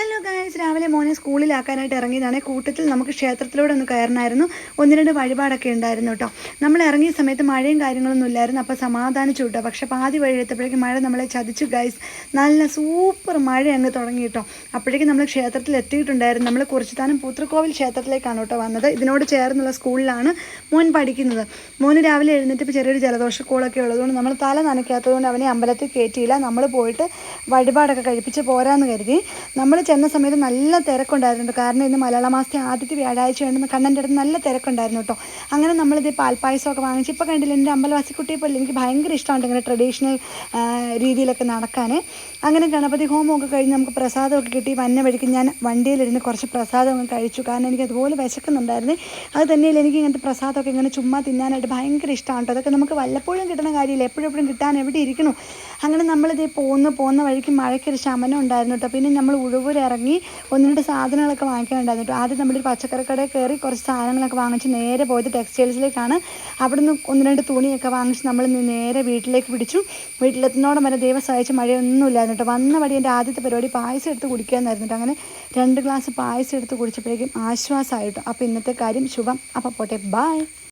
Hello guys രാവിലെ മോനെ സ്കൂളിലാക്കാനായിട്ട് ഇറങ്ങിയതാണ്. കൂട്ടത്തിൽ നമുക്ക് ക്ഷേത്രത്തിലൂടെ ഒന്ന് കയറണമായിരുന്നു ഒന്ന് രണ്ട് വഴിപാടൊക്കെ ഉണ്ടായിരുന്നു കേട്ടോ നമ്മൾ ഇറങ്ങിയ സമയത്ത് മഴയും കാര്യങ്ങളൊന്നും ഇല്ലായിരുന്നു. അപ്പോൾ സമാധാനിച്ചു കേട്ടോ പക്ഷെ പാതി വഴി എത്തപ്പോഴേക്കും മഴ നമ്മളെ ചതിച്ചു ഗൈസ് നല്ല സൂപ്പർ മഴ അങ്ങ് തുടങ്ങി കേട്ടോ അപ്പോഴേക്കും നമ്മൾ ക്ഷേത്രത്തിൽ എത്തിയിട്ടുണ്ടായിരുന്നു. നമ്മൾ കുറിച്ചിത്താനം പൂത്രക്കോവിൽ ക്ഷേത്രത്തിലേക്കാണ് കേട്ടോ വന്നത്. ഇതിനോട് ചേർന്നുള്ള സ്കൂളിലാണ് മോൻ പഠിക്കുന്നത്. മോന് രാവിലെ എഴുന്നേറ്റ് ചെറിയൊരു ജലദോഷക്കോളൊക്കെ ഉള്ളതുകൊണ്ട് നമ്മൾ തല നനയ്ക്കാത്തതുകൊണ്ട് അവനെ അമ്പലത്തിൽ കയറ്റിയില്ല. നമ്മൾ പോയിട്ട് വഴിപാടൊക്കെ കഴിപ്പിച്ച് പോരാന്ന് കരുതി. നമ്മൾ ചെന്ന സമയത്ത് നല്ല തിരക്കുണ്ടായിരുന്നു. കാരണം ഇന്ന് മലയാള മാസത്തെ ആദ്യത്തെ വ്യാഴാഴ്ച വേണമെന്ന് കണ്ണന്റെ അടുത്ത് നല്ല തിരക്കുണ്ടായിരുന്നു കേട്ടോ. അങ്ങനെ നമ്മളിത് പാൽപ്പായസമൊക്കെ വാങ്ങിച്ച് ഇപ്പോൾ കണ്ടില്ല എന്റെ അമ്പലവാസിക്കുട്ടിയെ പോലെ എനിക്ക് ഭയങ്കര ഇഷ്ടമുണ്ട് ഇങ്ങനെ ട്രഡീഷണൽ രീതിയിലൊക്കെ നടക്കാൻ അങ്ങനെ ഗണപതി ഹോമമൊക്കെ കഴിഞ്ഞ് നമുക്ക് പ്രസാദമൊക്കെ കിട്ടി. വന്ന വഴിക്ക് ഞാൻ വണ്ടിയിലിരുന്ന് കുറച്ച് പ്രസാദമൊക്കെ കഴിച്ചു. കാരണം എനിക്ക് അതുപോലെ വിശക്കുന്നുണ്ടായിരുന്നു. അത് തന്നെയല്ല എനിക്ക് ഇങ്ങനത്തെ പ്രസാദമൊക്കെ ഇങ്ങനെ ചുമ്മാ തിന്നാനായിട്ട് ഭയങ്കര ഇഷ്ടമാണ് അതൊക്കെ നമുക്ക് വല്ലപ്പോഴും കിട്ടുന്ന കാര്യമില്ല. എപ്പോഴും കിട്ടാൻ എവിടെ ഇരിക്കണു? അങ്ങനെ നമ്മളിത് പോകുന്ന പോകുന്ന വഴിക്ക് മഴയ്ക്കൊരു ശമനം ഉണ്ടായിരുന്നു കേട്ടോ. പിന്നെ നമ്മൾ ഉഴുവൂർ ഇറങ്ങി ഒന്ന് രണ്ട് സാധനങ്ങളൊക്കെ വാങ്ങിക്കാനുണ്ടായിരുന്നു ആദ്യം ആദ്യം ഒരു പച്ചക്കറി കടയിൽ കയറി കുറച്ച് സാധനങ്ങളൊക്കെ വാങ്ങിച്ച് നേരെ പോയത് ടെക്സ്റ്റൈൽസിലേക്കാണ്. അവിടെ നിന്ന് ഒന്ന് രണ്ട് തുണിയൊക്കെ വാങ്ങിച്ച് നമ്മൾ നേരെ വീട്ടിലേക്ക് പിടിച്ചു. വീട്ടിലെത്തുന്നോടം വരെ ദൈവം സഹായിച്ച മഴയൊന്നും ഇല്ലായിരുന്നു വന്ന വഴി എന്റെ ആദ്യത്തെ പരിപാടി പായസം എടുത്ത് കുടിക്കാമെന്നായിരുന്നു അങ്ങനെ രണ്ട് ഗ്ലാസ് പായസം എടുത്ത് കുടിച്ചപ്പോഴേക്കും ആശ്വാസമായിട്ടോ. അപ്പോൾ ഇന്നത്തെ കാര്യം ശുഭം. അപ്പോൾ പോട്ടെ. ബായ്